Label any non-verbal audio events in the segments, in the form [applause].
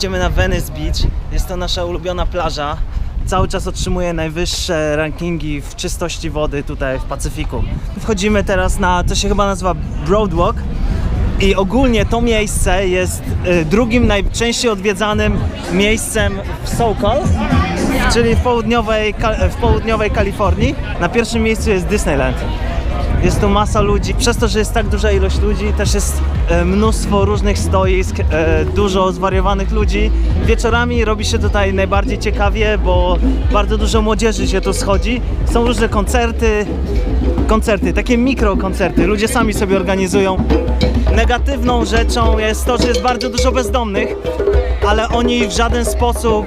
Idziemy na Venice Beach. Jest to nasza ulubiona plaża. Cały czas otrzymuje najwyższe rankingi w czystości wody tutaj w Pacyfiku. Wchodzimy teraz na, to się chyba nazywa Broadwalk. I ogólnie to miejsce jest y, drugim najczęściej odwiedzanym miejscem w SoCal, czyli w południowej, w południowej Kalifornii. Na pierwszym miejscu jest Disneyland. Jest tu masa ludzi. Przez to, że jest tak duża ilość ludzi, też jest e, mnóstwo różnych stoisk, e, dużo zwariowanych ludzi. Wieczorami robi się tutaj najbardziej ciekawie, bo bardzo dużo młodzieży się tu schodzi. Są różne koncerty, koncerty, takie mikrokoncerty. Ludzie sami sobie organizują. Negatywną rzeczą jest to, że jest bardzo dużo bezdomnych, ale oni w żaden sposób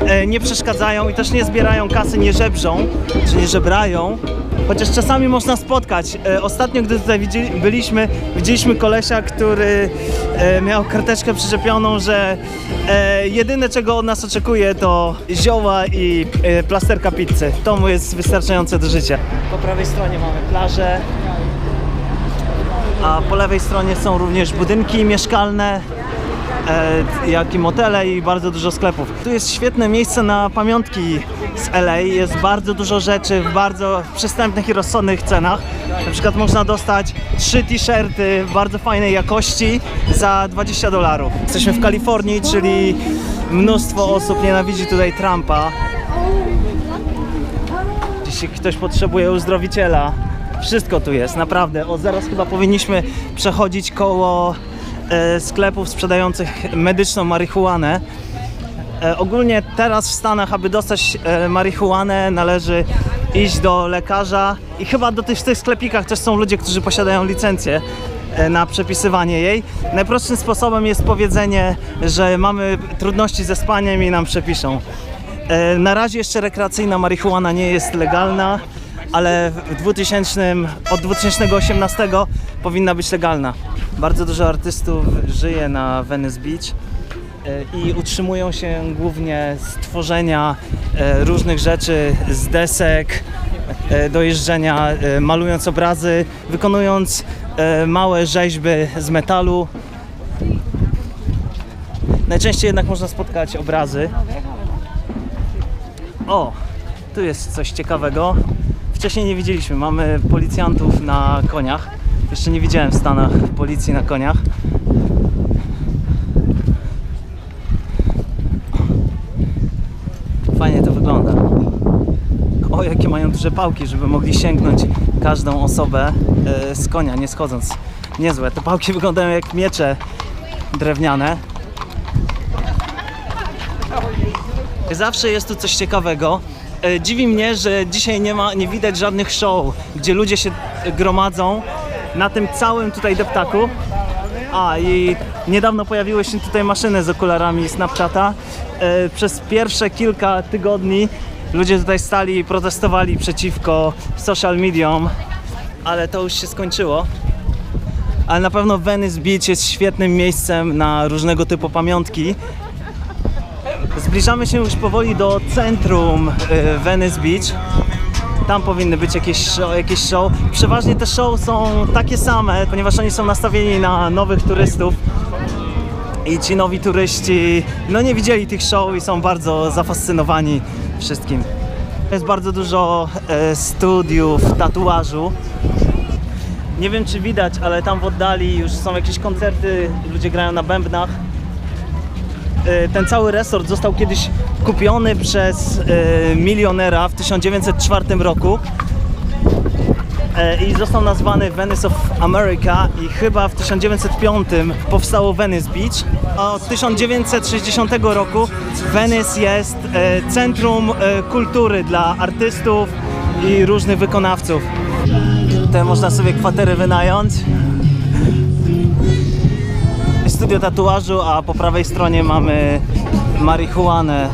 e, nie przeszkadzają i też nie zbierają kasy, nie żebrzą, czy nie żebrają. Chociaż czasami można spotkać. E, Ostatnio, gdy tutaj widzieli, byliśmy, widzieliśmy kolesia, który e, miał karteczkę przyczepioną, że e, jedyne czego od nas oczekuje to zioła i plasterka pizzy. To mu jest wystarczające do życia. Po prawej stronie mamy plażę, a po lewej stronie są również budynki mieszkalne, jak i motele i bardzo dużo sklepów. Tu jest świetne miejsce na pamiątki z LA. Jest bardzo dużo rzeczy w bardzo przystępnych i rozsądnych cenach. Na przykład można dostać trzy t-shirty bardzo fajnej jakości za 20 dolarów. Jesteśmy w Kalifornii, czyli mnóstwo osób nienawidzi tutaj Trumpa. Jeśli ktoś potrzebuje uzdrowiciela, wszystko tu jest, naprawdę. O, zaraz chyba powinniśmy przechodzić koło e, sklepów sprzedających medyczną marihuanę. E, ogólnie teraz w Stanach, aby dostać e, marihuanę, należy iść do lekarza i chyba do tych, w tych sklepikach też są ludzie, którzy posiadają licencję e, na przepisywanie jej. Najprostszym sposobem jest powiedzenie, że mamy trudności ze spaniem i nam przepiszą. E, Na razie jeszcze rekreacyjna marihuana nie jest legalna, ale w 2000, od 2018 powinna być legalna. Bardzo dużo artystów żyje na Venice Beach e, i utrzymują się głównie z tworzenia e, różnych rzeczy z desek, e, do jeżdżenia, e, malując obrazy, wykonując małe rzeźby z metalu. Najczęściej jednak można spotkać obrazy. O, tu jest coś ciekawego. Wcześniej nie widzieliśmy. Mamy policjantów na koniach. Jeszcze nie widziałem w Stanach policji na koniach. Fajnie to wygląda. O, jakie mają duże pałki, żeby mogli sięgnąć każdą osobę e, z konia, nie schodząc. Niezłe. Te pałki [laughs] wyglądają jak miecze drewniane. Zawsze jest tu coś ciekawego. E, Dziwi mnie, że dzisiaj nie ma, nie widać żadnych show, gdzie ludzie się gromadzą na tym całym tutaj deptaku. A i niedawno pojawiły się tutaj maszyny z okularami Snapchata. E, Przez pierwsze kilka tygodni ludzie tutaj stali i protestowali przeciwko social mediom, ale to już się skończyło. Ale na pewno Venice Beach jest świetnym miejscem na różnego typu pamiątki. Zbliżamy się już powoli do centrum y, Venice Beach. Tam powinny być jakieś show, jakieś show. Przeważnie te show są takie same, ponieważ oni są nastawieni na nowych turystów. I ci nowi turyści no nie widzieli tych show i są bardzo zafascynowani wszystkim. Jest bardzo dużo e, studiów tatuażu. Nie wiem czy widać, ale tam w oddali już są jakieś koncerty, ludzie grają na bębnach. E, ten cały resort został kiedyś kupiony przez e, milionera w 1904 roku E, i został nazwany Venice of America i chyba w 1905 powstało Venice Beach. A od 1960 roku Venice jest e, centrum kultury dla artystów i różnych wykonawców. Tutaj można sobie kwatery wynająć. Studio tatuażu, a po prawej stronie mamy marihuanę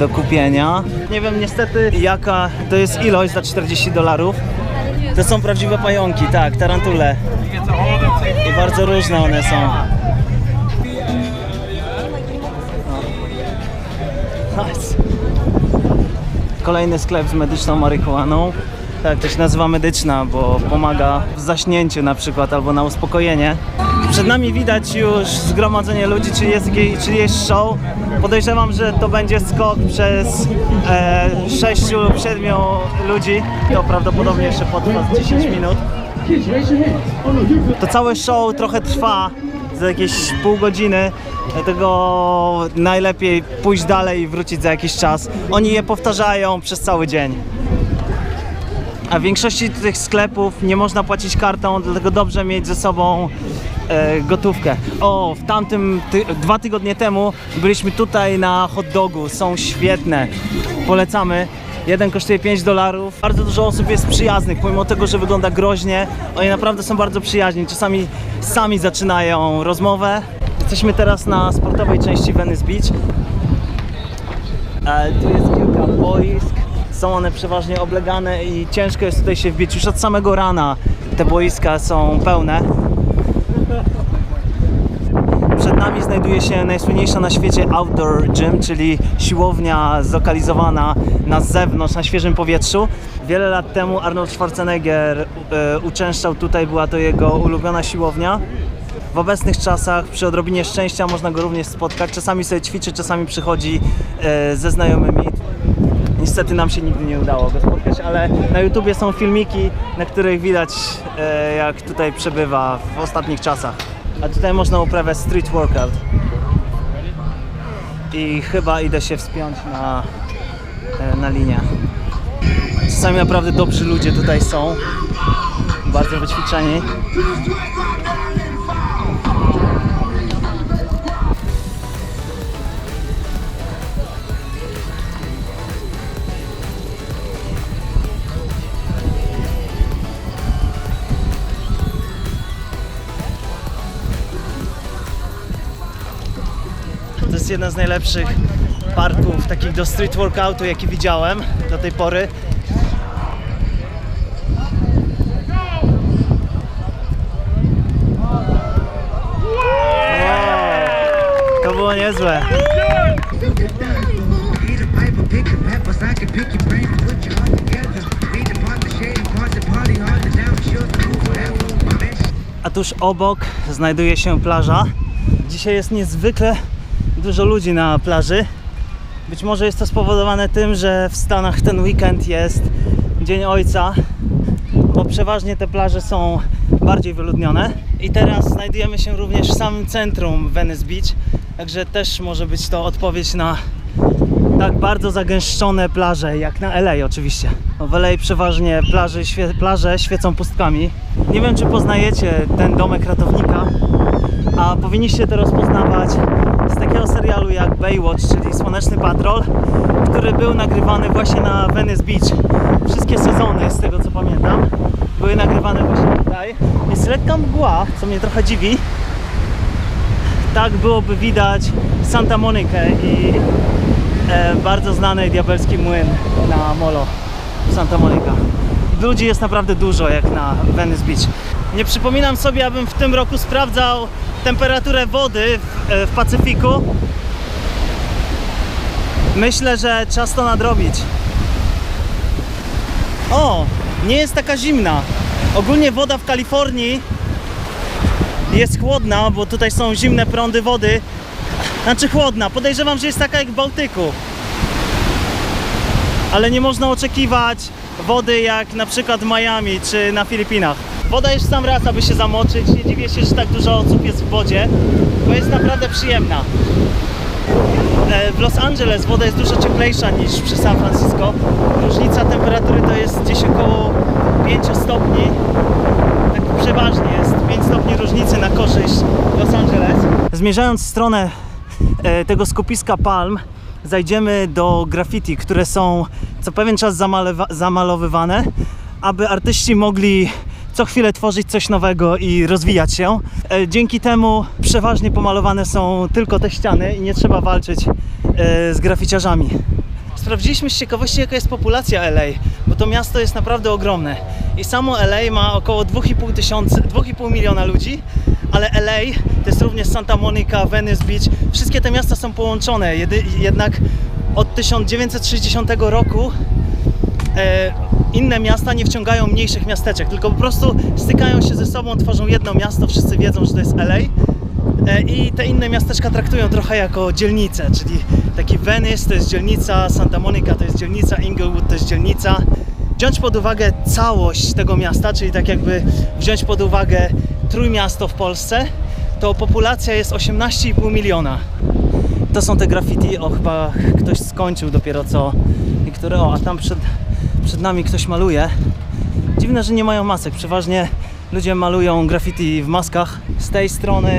do kupienia. Nie wiem niestety jaka to jest ilość za 40 dolarów. To są prawdziwe pająki, tak, tarantule. I bardzo różne one są. Kolejny sklep z medyczną marihuaną. Tak, to się nazywa medyczna, bo pomaga w zaśnięciu na przykład albo na uspokojenie. Przed nami widać już zgromadzenie ludzi, czyli jest, czyli jest show. Podejrzewam, że to będzie skok przez e, 6 lub 7 ludzi. To prawdopodobnie jeszcze potrwa z 10 minut. To całe show trochę trwa za jakieś pół godziny, dlatego najlepiej pójść dalej i wrócić za jakiś czas. Oni je powtarzają przez cały dzień. A w większości tych sklepów nie można płacić kartą, dlatego dobrze mieć ze sobą e, gotówkę. O, w tamtym, ty, dwa tygodnie temu byliśmy tutaj na hot dogu, są świetne, polecamy. Jeden kosztuje 5 dolarów. Bardzo dużo osób jest przyjaznych, pomimo tego, że wygląda groźnie. Oni naprawdę są bardzo przyjaźni. Czasami sami zaczynają rozmowę. Jesteśmy teraz na sportowej części Venice Beach. E, Tu jest kilka boisk. Są one przeważnie oblegane i ciężko jest tutaj się wbić. Już od samego rana te boiska są pełne. Przed nami znajduje się najsłynniejsza na świecie outdoor gym, czyli siłownia zlokalizowana na zewnątrz, na świeżym powietrzu. Wiele lat temu Arnold Schwarzenegger e, uczęszczał tutaj, była to jego ulubiona siłownia. W obecnych czasach przy odrobinie szczęścia można go również spotkać. Czasami sobie ćwiczy, czasami przychodzi e, ze znajomymi. Niestety nam się nigdy nie udało go spotkać, ale na YouTubie są filmiki, na których widać e, jak tutaj przebywa w ostatnich czasach. A tutaj można uprawiać street workout. I chyba idę się wspiąć na, e, na linię. Czasami naprawdę dobrzy ludzie tutaj są. Bardzo wyćwiczeni. Jest jeden z najlepszych parków takich do street workoutu, jaki widziałem do tej pory. Wow, to było niezłe. A tuż obok znajduje się plaża. Dzisiaj jest niezwykle dużo ludzi na plaży. Być może jest to spowodowane tym, że w Stanach ten weekend jest Dzień Ojca, bo przeważnie te plaże są bardziej wyludnione. I teraz znajdujemy się również w samym centrum Venice Beach, także też może być to odpowiedź na tak bardzo zagęszczone plaże, jak na LA oczywiście. No, W LA przeważnie plaży, świe, plaże świecą pustkami. Nie wiem, czy poznajecie ten domek ratownika, a powinniście to rozpoznawać takiego serialu jak Baywatch, czyli Słoneczny Patrol, który był nagrywany właśnie na Venice Beach. Wszystkie sezony, z tego co pamiętam, były nagrywane właśnie tutaj. Jest lekka mgła, co mnie trochę dziwi. Tak byłoby widać Santa Monikę i e, bardzo znany diabelski młyn na Molo w Santa Monica. Ludzi jest naprawdę dużo jak na Venice Beach. Nie przypominam sobie, abym w tym roku sprawdzał temperaturę wody w, e, w Pacyfiku. Myślę, że czas to nadrobić. O, nie jest taka zimna. Ogólnie woda w Kalifornii jest chłodna, bo tutaj są zimne prądy wody. Znaczy chłodna. Podejrzewam, że jest taka jak w Bałtyku. Ale nie można oczekiwać wody jak na przykład w Miami czy na Filipinach. Woda jest w sam raz, aby się zamoczyć. Nie dziwię się, że tak dużo osób jest w wodzie, bo jest naprawdę przyjemna. E, W Los Angeles woda jest dużo cieplejsza niż przy San Francisco. Różnica temperatury to jest gdzieś około 5 stopni. Tak przeważnie jest 5 stopni różnicy na korzyść Los Angeles. Zmierzając w stronę e, tego skupiska palm, zajdziemy do graffiti, które są co pewien czas zamalowywane, aby artyści mogli co chwilę tworzyć coś nowego i rozwijać się. E, Dzięki temu przeważnie pomalowane są tylko te ściany i nie trzeba walczyć e, z graficiarzami. Sprawdziliśmy z ciekawości, jaka jest populacja LA, bo to miasto jest naprawdę ogromne. I samo LA ma około 2,5 tysiąca, 2,5 miliona ludzi, ale LA to jest również Santa Monica, Venice Beach. Wszystkie te miasta są połączone, jedy, jednak od 1960 roku inne miasta nie wciągają mniejszych miasteczek, tylko po prostu stykają się ze sobą, tworzą jedno miasto, wszyscy wiedzą, że to jest LA. E, I te inne miasteczka traktują trochę jako dzielnice, czyli taki Venice to jest dzielnica, Santa Monica to jest dzielnica, Inglewood to jest dzielnica. Wziąć pod uwagę całość tego miasta, czyli tak jakby wziąć pod uwagę trójmiasto w Polsce, to populacja jest 18,5 miliona. To są te graffiti, o chyba ktoś skończył dopiero co niektóre, o a tam przed, przed nami ktoś maluje. Dziwne, że nie mają masek, przeważnie ludzie malują graffiti w maskach. Z tej strony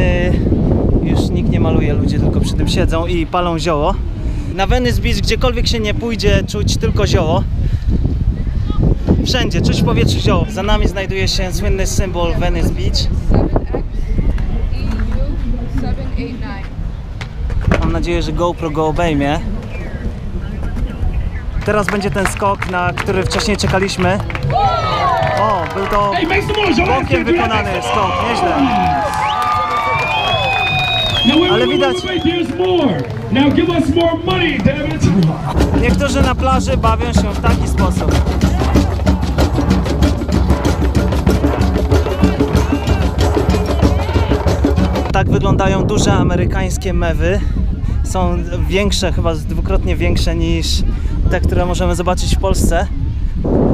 już nikt nie maluje, ludzie tylko przy tym siedzą i palą zioło. Na Venice Beach, gdziekolwiek się nie pójdzie, czuć tylko zioło. Wszędzie, czuć w powietrzu zioło. Za nami znajduje się słynny symbol Venice Beach. 7X EU 789. Mam nadzieję, że GoPro go obejmie. Teraz będzie ten skok, na który wcześniej czekaliśmy. O, był to bokiem wykonany skok, nieźle. Ale widać-. Niektórzy na plaży bawią się w taki sposób. Tak wyglądają duże amerykańskie mewy. Są większe, chyba dwukrotnie większe niż te, które możemy zobaczyć w Polsce.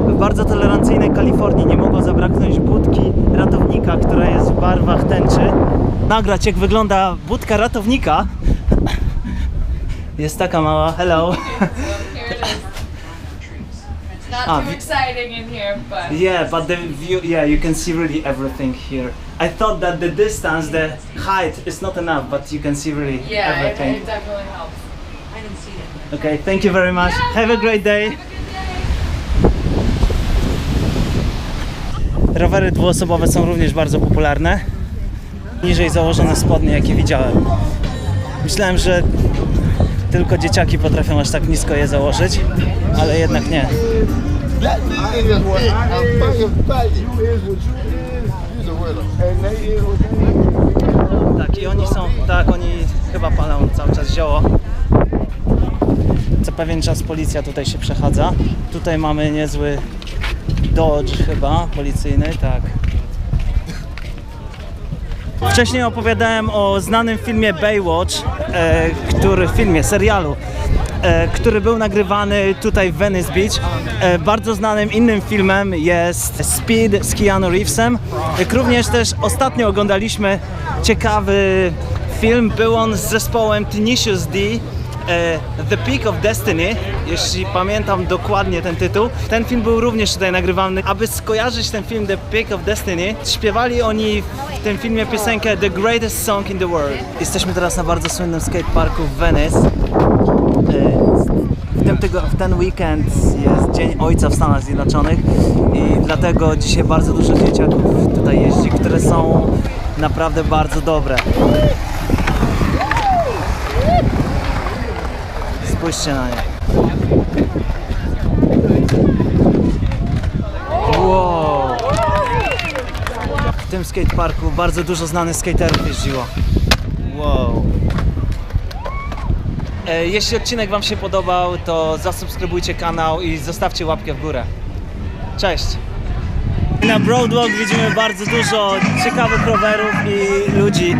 W bardzo tolerancyjnej Kalifornii nie mogło zabraknąć budki ratownika, która jest w barwach tęczy. Nagrać jak wygląda budka ratownika. Jest taka mała. Hello. It [laughs] not Ah, too exciting in here, but Yeah, but the view, yeah, you can see really everything here. I thought that the distance, the height is not enough, but you can see really yeah, it, everything. it definitely helps. Okay, thank you very much. Have a great day. Rowery dwuosobowe są również bardzo popularne. Niżej założone spodnie, jakie widziałem. Myślałem, że tylko dzieciaki potrafią aż tak nisko je założyć, ale jednak nie. Tak, i oni są, tak, oni chyba palą cały czas zioło. Pewien czas policja tutaj się przechadza. Tutaj mamy niezły Dodge chyba, policyjny, tak. Wcześniej opowiadałem o znanym filmie Baywatch, e, który filmie, serialu, e, który był nagrywany tutaj w Venice Beach. E, bardzo znanym innym filmem jest Speed z Keanu Reevesem. Jak również też ostatnio oglądaliśmy ciekawy film, był on z zespołem Tenacious D, e, The Peak of Destiny, jeśli pamiętam dokładnie ten tytuł. Ten film był również tutaj nagrywany. Aby skojarzyć ten film The Peak of Destiny, śpiewali oni w tym filmie piosenkę The Greatest Song in the World. Jesteśmy teraz na bardzo słynnym skateparku w Venice. E, W, tym tygo, w ten weekend jest Dzień Ojca w Stanach Zjednoczonych i dlatego dzisiaj bardzo dużo dzieciaków tutaj jeździ, które są naprawdę bardzo dobre. Spójrzcie na nie. Wow. W tym skateparku bardzo dużo znanych skaterów jeździło. Wow. E, Jeśli odcinek Wam się podobał, to zasubskrybujcie kanał i zostawcie łapkę w górę. Cześć! Na Broadwalk widzimy bardzo dużo ciekawych rowerów i ludzi.